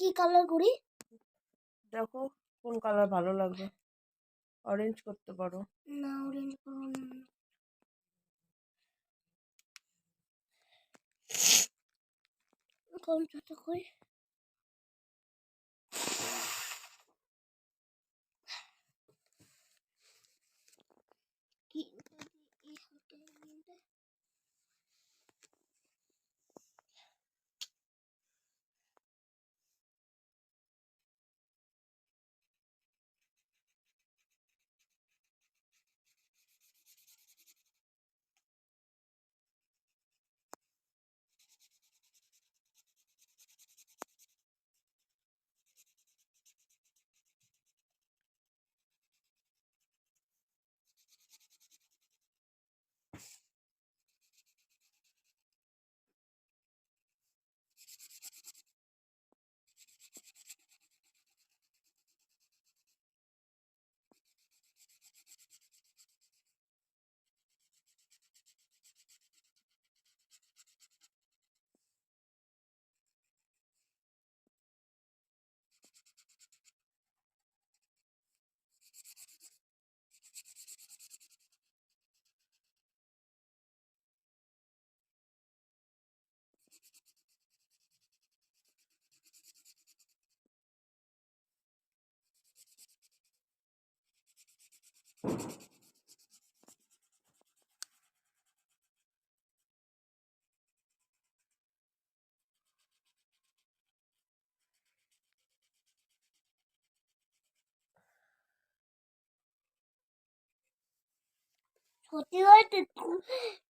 কি কালার করি? দেখো কোন কালার ভালো লাগবে। অরেঞ্জ করতে পারো। না অরেঞ্জ করব না। কোন ছোট কই you সত্যি বলতে তু-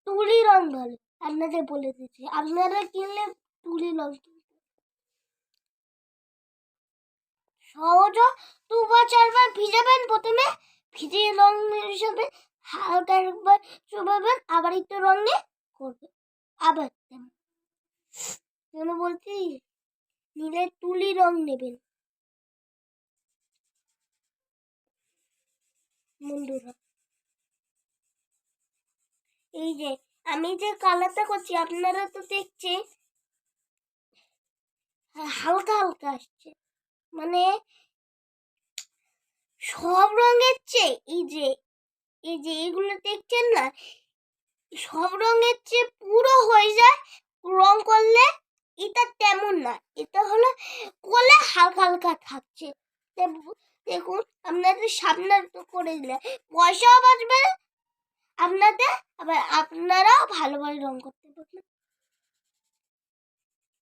তুলি রং ভালো আপনাদের বলে দিচ্ছি, আপনারা কিনলে তুলি রং। সহজ দু বা চারবার ভিজাবেন প্রথমে, ভিজিয়ে রং হিসাবে হালকা একবার চুবাবেন, আবার একটু রং দিয়ে করবেন। আবার। কেন বলছি? নিলে তুলি রং নেবেন। বন্ধুরা এই যে, আমি যে কালারটা করছি, আপনারা তো দেখছেন হালকা হালকা আসছে। মানে সব রঙের চেয়ে, এই যে এই যে এগুলো দেখছেন না, সব রঙের চেয়ে পুরো হয়ে যায়, রং করলে এটা তেমন না, এটা হলো করলে হালকা হালকা থাকছে। দেখুন, আপনাদের সামনে তো করে দিলে পয়সাও বাঁচবে আপনাদের, আবার আপনারাও ভালোভাবে রং করতে পারবেন।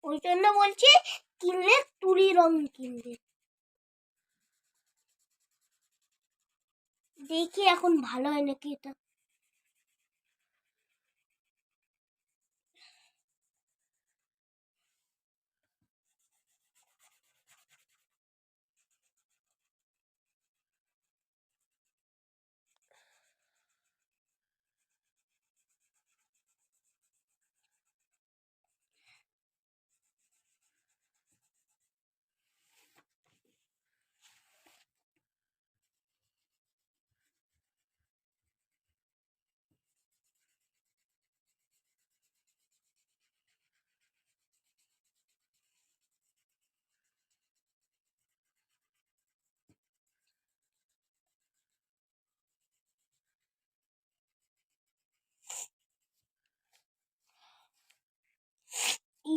ওই জন্য বলছি, কিনলে তুলি রং কিনবে। দেখি এখন ভালো হয় নাকি এটা।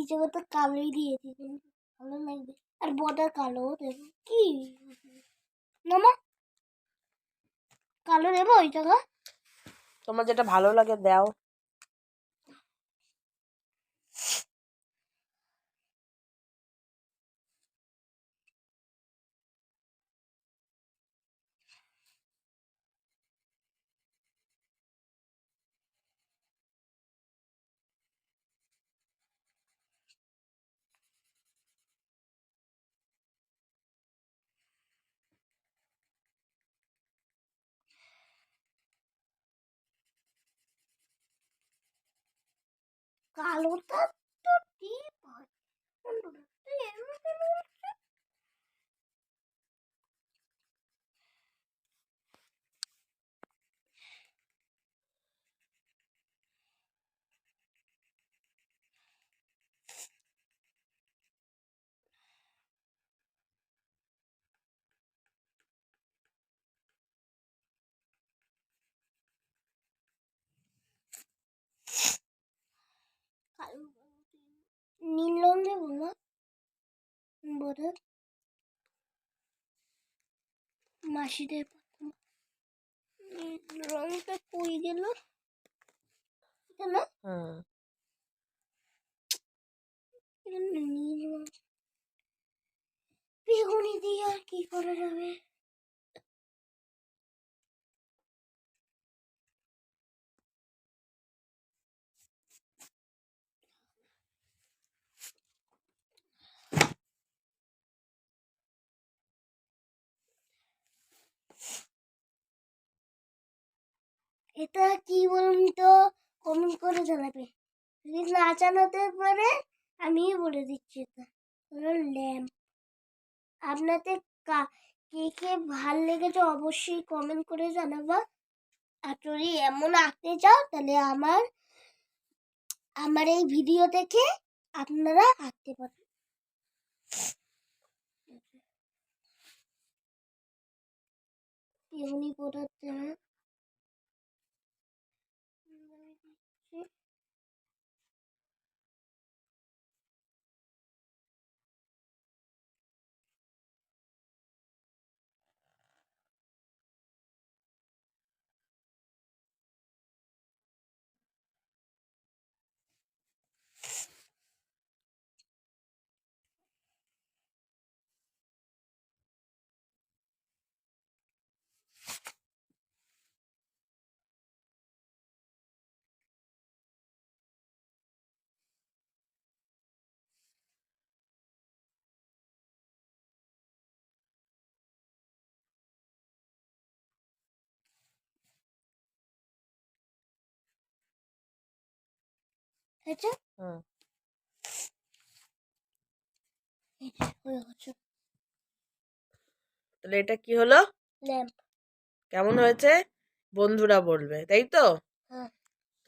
এই কত কালোই দিয়েছি। ভালো লাগবে। আর বর্ডার কালো দেবো কি? নমা কালো দেবো ওই টাকা তোমার যেটা ভালো লাগে দাও। কালোটা দেবো না বলে মাসিদের রংটা কই গেল না হুম এটা নীল রং বেগুনি দিয়ে আর কি করা যাবে এটা কি বলুন তো কমেন্ট করে জানাবে। যদি না জানাতে পারে আমি বলে দিচ্ছি এটা। হলো ল্যাম্প আপনাদের কা- কে কে ভালো লেগেছে অবশ্যই কমেন্ট করে জানাবা। আর যদি এমন আঁকতে চাও, তাহলে আমার আমার এই ভিডিও দেখে আপনারা আঁকতে পারেন এমনি পড়াতে হয়েছে হুম হয়ে তাহলে এটা কি হলো? ল্যাম্প কেমন হয়েছে? বন্ধুরা বলবে তাই তো? হ্যাঁ।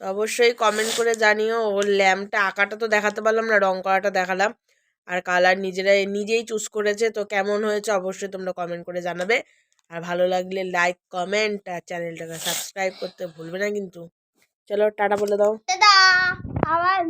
তো অবশ্যই কমেন্ট করে জানিও ওর ল্যাম্পটা আঁকাটা তো দেখাতে পারলাম না রং করাটা দেখালাম। আর কালার নিজেরাই নিজেই চুজ করেছে তো কেমন হয়েছে অবশ্যই তোমরা কমেন্ট করে জানাবে। আর ভালো লাগলে লাইক কমেন্ট আর চ্যানেলটাকে সাবস্ক্রাইব করতে ভুলবে না কিন্তু। চলো টাটা বলে দাও। দাদা আবার